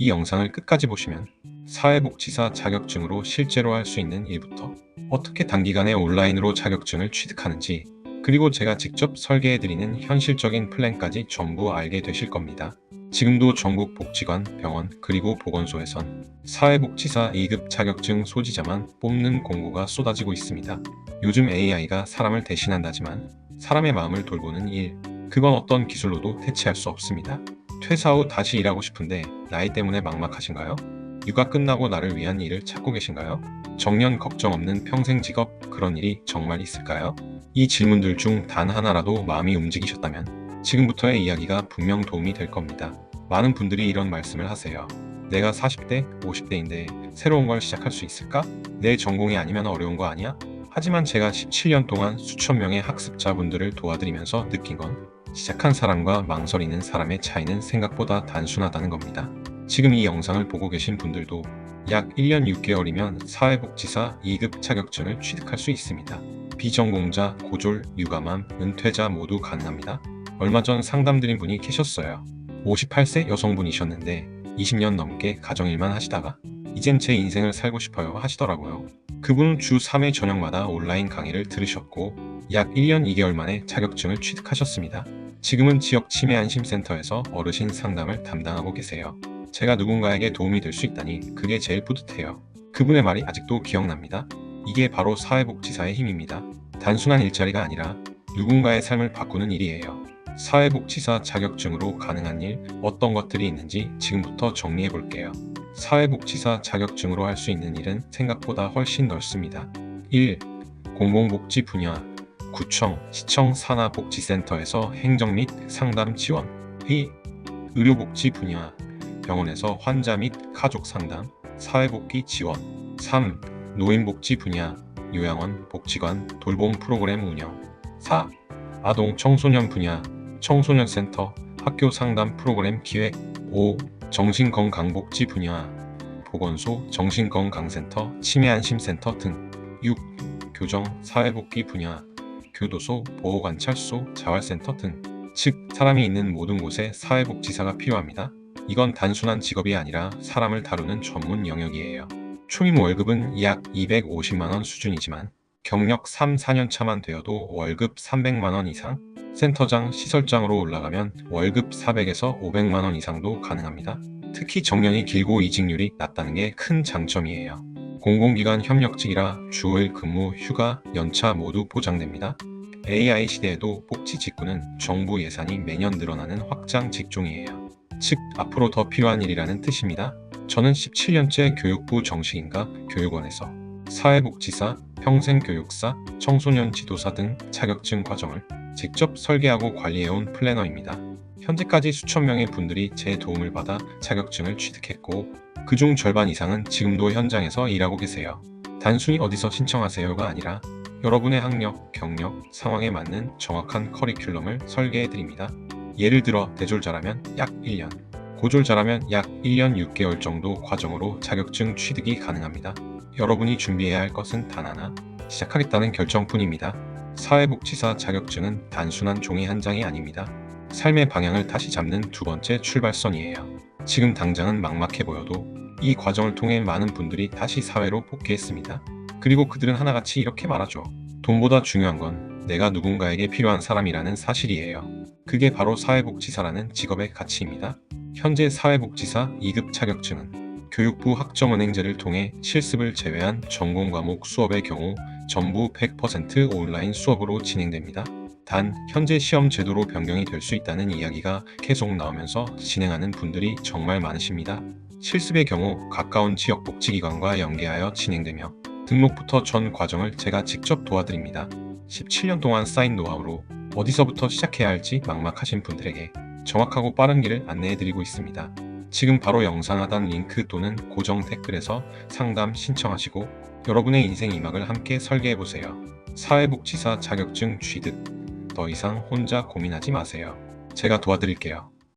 이 영상을 끝까지 보시면 사회복지사 자격증으로 실제로 할 수 있는 일부터 어떻게 단기간에 온라인으로 자격증을 취득하는지 그리고 제가 직접 설계해드리는 현실적인 플랜까지 전부 알게 되실 겁니다. 지금도 전국 복지관, 병원, 그리고 보건소에선 사회복지사 2급 자격증 소지자만 뽑는 공고가 쏟아지고 있습니다. 요즘 AI가 사람을 대신한다지만 사람의 마음을 돌보는 일, 그건 어떤 기술로도 대체할 수 없습니다. 퇴사 후 다시 일하고 싶은데 나이 때문에 막막하신가요? 육아 끝나고 나를 위한 일을 찾고 계신가요? 정년 걱정 없는 평생 직업 그런 일이 정말 있을까요? 이 질문들 중 단 하나라도 마음이 움직이셨다면 지금부터의 이야기가 분명 도움이 될 겁니다. 많은 분들이 이런 말씀을 하세요. 내가 40대, 50대인데 새로운 걸 시작할 수 있을까? 내 전공이 아니면 어려운 거 아니야? 하지만 제가 17년 동안 수천 명의 학습자분들을 도와드리면서 느낀 건 시작한 사람과 망설이는 사람의 차이는 생각보다 단순하다는 겁니다. 지금 이 영상을 보고 계신 분들도 약 1년 6개월이면 사회복지사 2급 자격증을 취득할 수 있습니다. 비전공자, 고졸, 육아맘, 은퇴자 모두 가능합니다. 얼마 전 상담드린 분이 계셨어요. 58세 여성분이셨는데 20년 넘게 가정일만 하시다가 이젠 제 인생을 살고 싶어요 하시더라고요. 그분은 주 3회 저녁마다 온라인 강의를 들으셨고 약 1년 2개월 만에 자격증을 취득하셨습니다. 지금은 지역 치매 안심센터에서 어르신 상담을 담당하고 계세요. 제가 누군가에게 도움이 될 수 있다니 그게 제일 뿌듯해요. 그분의 말이 아직도 기억납니다. 이게 바로 사회복지사의 힘입니다. 단순한 일자리가 아니라 누군가의 삶을 바꾸는 일이에요. 사회복지사 자격증으로 가능한 일 어떤 것들이 있는지 지금부터 정리해 볼게요. 사회복지사 자격증으로 할 수 있는 일은 생각보다 훨씬 넓습니다. 1. 공공복지 분야 구청, 시청 산하복지센터에서 행정 및 상담 지원 2. 의료복지 분야 병원에서 환자 및 가족 상담, 사회복귀 지원 3. 노인복지 분야 요양원, 복지관, 돌봄 프로그램 운영 4. 아동 청소년 분야 청소년센터, 학교 상담 프로그램 기획 5. 정신건강복지 분야 보건소, 정신건강센터, 치매안심센터 등 6. 교정, 사회복귀 분야 교도소, 보호관찰소, 자활센터 등 즉, 사람이 있는 모든 곳에 사회복지사가 필요합니다. 이건 단순한 직업이 아니라 사람을 다루는 전문 영역이에요. 초임 월급은 약 250만원 수준이지만 경력 3, 4년 차만 되어도 월급 300만원 이상, 센터장, 시설장으로 올라가면 월급 400에서 500만원 이상도 가능합니다. 특히 정년이 길고 이직률이 낮다는 게 큰 장점이에요. 공공기관 협력직이라 주 5일 근무, 휴가, 연차 모두 보장됩니다. AI 시대에도 복지 직구는 정부 예산이 매년 늘어나는 확장 직종이에요. 즉, 앞으로 더 필요한 일이라는 뜻입니다. 저는 17년째 교육부 정식인가 교육원에서 사회복지사, 평생교육사, 청소년 지도사 등 자격증 과정을 직접 설계하고 관리해온 플래너입니다. 현재까지 수천 명의 분들이 제 도움을 받아 자격증을 취득했고 그중 절반 이상은 지금도 현장에서 일하고 계세요. 단순히 어디서 신청하세요가 아니라 여러분의 학력, 경력, 상황에 맞는 정확한 커리큘럼을 설계해 드립니다. 예를 들어 대졸자라면 약 1년, 고졸자라면 약 1년 6개월 정도 과정으로 자격증 취득이 가능합니다. 여러분이 준비해야 할 것은 단 하나, 시작하겠다는 결정뿐입니다. 사회복지사 자격증은 단순한 종이 한 장이 아닙니다. 삶의 방향을 다시 잡는 두 번째 출발선이에요. 지금 당장은 막막해 보여도 이 과정을 통해 많은 분들이 다시 사회로 복귀했습니다. 그리고 그들은 하나같이 이렇게 말하죠. 돈보다 중요한 건 내가 누군가에게 필요한 사람이라는 사실이에요. 그게 바로 사회복지사라는 직업의 가치입니다. 현재 사회복지사 2급 자격증은 교육부 학점은행제를 통해 실습을 제외한 전공 과목 수업의 경우 전부 100% 온라인 수업으로 진행됩니다. 단 현재 시험 제도로 변경이 될 수 있다는 이야기가 계속 나오면서 진행하는 분들이 정말 많으십니다. 실습의 경우 가까운 지역 복지기관과 연계하여 진행되며 등록부터 전 과정을 제가 직접 도와드립니다. 17년 동안 쌓인 노하우로 어디서부터 시작해야 할지 막막하신 분들에게 정확하고 빠른 길을 안내해드리고 있습니다. 지금 바로 영상 하단 링크 또는 고정 댓글에서 상담 신청하시고 여러분의 인생 이막을 함께 설계해보세요. 사회복지사 자격증 취득. 더 이상 혼자 고민하지 마세요. 제가 도와드릴게요.